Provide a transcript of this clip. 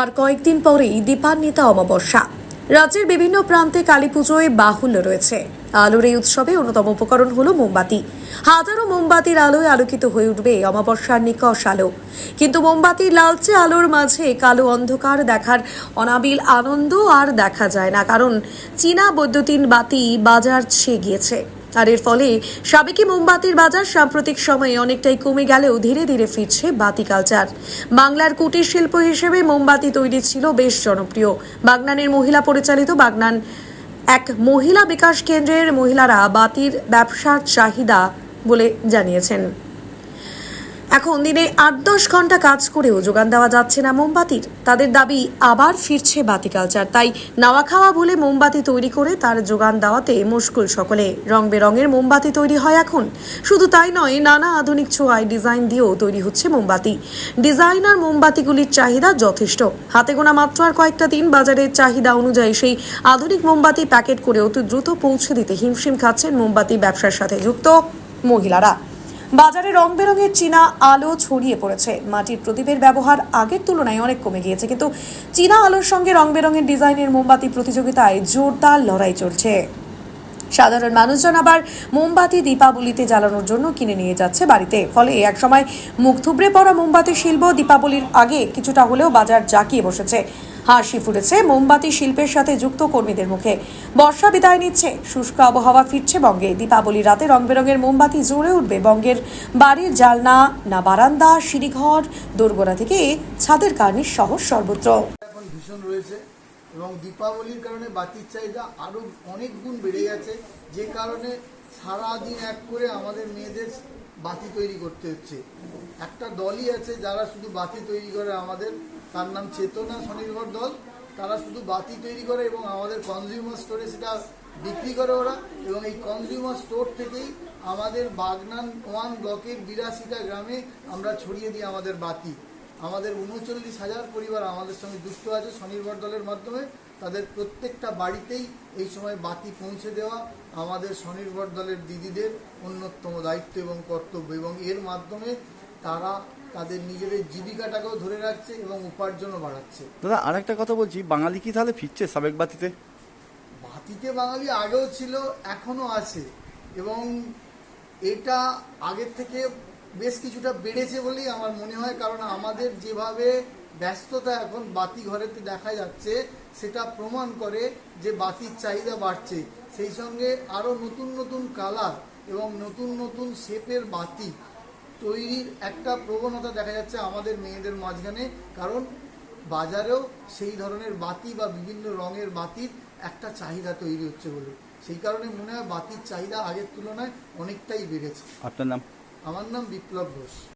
আর কয়েকদিন পরেই দীপান্বিতা অমাবস্যা। রাজ্যের বিভিন্ন প্রান্তে কালী পুজোয় বাহুল্য রয়েছে। আলোর এই উৎসবে অন্যতম উপকরণ হলো মোমবাতি। হাজারো মোমবাতির আলোয় আলোকিত হয়ে উঠবে অমাবস্যার নিকষ আলো। কিন্তু মোমবাতির লালচে আলোর মাঝে কালো অন্ধকার দেখার অনাবিল আনন্দ আর দেখা যায় না, কারণ চীনা বৈদ্যুতিন বাতি বাজার ছেয়ে গিয়েছে। আর এর ফলে সাবেকি মোমবাতির বাজার সাম্প্রতিক সময়ে অনেকটাই কমে গেলেও ধীরে ধীরে ফিরছে বাতি কালচার। বাংলার কুটির শিল্প হিসেবে মোমবাতি তৈরি ছিল বেশ জনপ্রিয়। বাগনানের মহিলা পরিচালিত বাগনান এক মহিলা বিকাশ কেন্দ্রের মহিলারা বাতির ব্যবসার চাহিদা বলে জানিয়েছেন। এখন দিনে আট দশ ঘণ্টা কাজ করেও যোগান দেওয়া যাচ্ছে না মোমবাতির। তাদের দাবি আবার ফিরছে বাতি কালচার। তাই নাওয়া খাওয়া ভুলে মোমবাতি তৈরি করে তার যোগান দেওয়াতে মুশকুল সকলে। রং বেরঙের মোমবাতি তৈরি হয় এখন। শুধু তাই নয়, নানা আধুনিক ছোঁয়ায় ডিজাইন দিয়েও তৈরি হচ্ছে মোমবাতি। ডিজাইনার মোমবাতিগুলির চাহিদা যথেষ্ট। হাতে গোনা মাত্র আর কয়েকটা দিন বাজারের চাহিদা অনুযায়ী সেই আধুনিক মোমবাতি প্যাকেট করে অতি দ্রুত পৌঁছে দিতে হিমশিম খাচ্ছেন মোমবাতি ব্যবসার সাথে যুক্ত মহিলারা। বাজারে রং বেরঙের চীনা আলো ছড়িয়ে পড়েছে। মাটির প্রদীপের ব্যবহার আগের তুলনায় অনেক কমে গিয়েছে, কিন্তু চীনা আলোর সঙ্গে রং বেরঙের ডিজাইনের মোমবাতি প্রতিযোগিতায় জোরদার লড়াই চলছে। সাধারণ মানুষজন আবার মোমবাতি দীপাবলিতে জ্বালানোর জন্য কিনে নিয়ে যাচ্ছে বাড়িতে। ফলে এক সময় মুখ থুবড়ে পড়া মোমবাতি শিল্প দীপাবলির আগে কিছুটা হলেও বাজার জাঁকিয়ে বসেছে। হাসি ফুটেছে। মোমবাতি শিল্পের সাথে যুক্ত কর্মীদের মুখে। বর্ষা বিদায় নিচ্ছে। শুষ্ক আবহাওয়া ফিরছে বঙ্গে। দীপাবলি রাতে রং বেরঙের মোমবাতি জ্বলে উঠবে বঙ্গের বাড়ির জালনা, না বারান্দা, সিঁড়িঘর, দোরগোড়া থেকে ছাদের কার্নিশ সহ সর্বত্র। এখন ভীষণ রয়েছে এবং দীপাবলির কারণে বাতির চাহিদা আরও অনেক গুণ বেড়ে গেছে। যে কারণে সারা দিন এক করে আমাদের মেয়েদের বাতি তৈরি করতে হচ্ছে। একটা দলই আছে যারা শুধু বাতি তৈরি করে আমাদের। তার নাম চেতনা স্বনির্ভর দল তারা শুধু বাতি তৈরি করে এবং আমাদের কনজিউমার স্টোরে সেটা বিক্রি করে ওরা। এবং এই কনজিউমার স্টোর থেকেই আমাদের বাগনান ওয়ান ব্লকের বিরাশিটা গ্রামে আমরা ছড়িয়ে দিই আমাদের বাতি। আমাদের উনচল্লিশ হাজার পরিবার আমাদের সঙ্গে যুক্ত আছে স্বনির্ভর দলের মাধ্যমে। তাদের প্রত্যেকটা বাড়িতেই এই সময় বাতি পৌঁছে দেওয়া আমাদের স্বনির্ভর দলের দিদিদের অন্যতম দায়িত্ব এবং কর্তব্য। এবং এর মাধ্যমে তারা তাদের নিজেদের জীবিকাটাকেও ধরে রাখছে এবং উপার্জনও বাড়াচ্ছে। দাদা আর একটা কথা বলছি বাঙালি কি তাহলে ফিরছে সাবেক বাতিতে? বাতিতে বাঙালি আগেও ছিল এখনও আছে এবং এটা আগের থেকে বেশ কিছুটা বেড়েছে বলেই আমার মনে হয় কারণ আমাদের যেভাবে ব্যস্ততা এখন বাতি ঘরেতে দেখা যাচ্ছে সেটা প্রমাণ করে যে বাতির চাহিদা বাড়ছে। সেই সঙ্গে আরও নতুন নতুন কালার এবং নতুন নতুন শেপের বাতি তৈরির একটা প্রবণতা দেখা যাচ্ছে আমাদের মেয়েদের মাঝখানে কারণ বাজারেও সেই ধরনের বাতি বা বিভিন্ন রঙের বাতির একটা চাহিদা তৈরি হচ্ছে বলে। সেই কারণে মনে হয় বাতির চাহিদা আগের তুলনায় অনেকটাই বেড়েছে। আপনার নাম? আমার নাম বিপ্লব ঘোষ।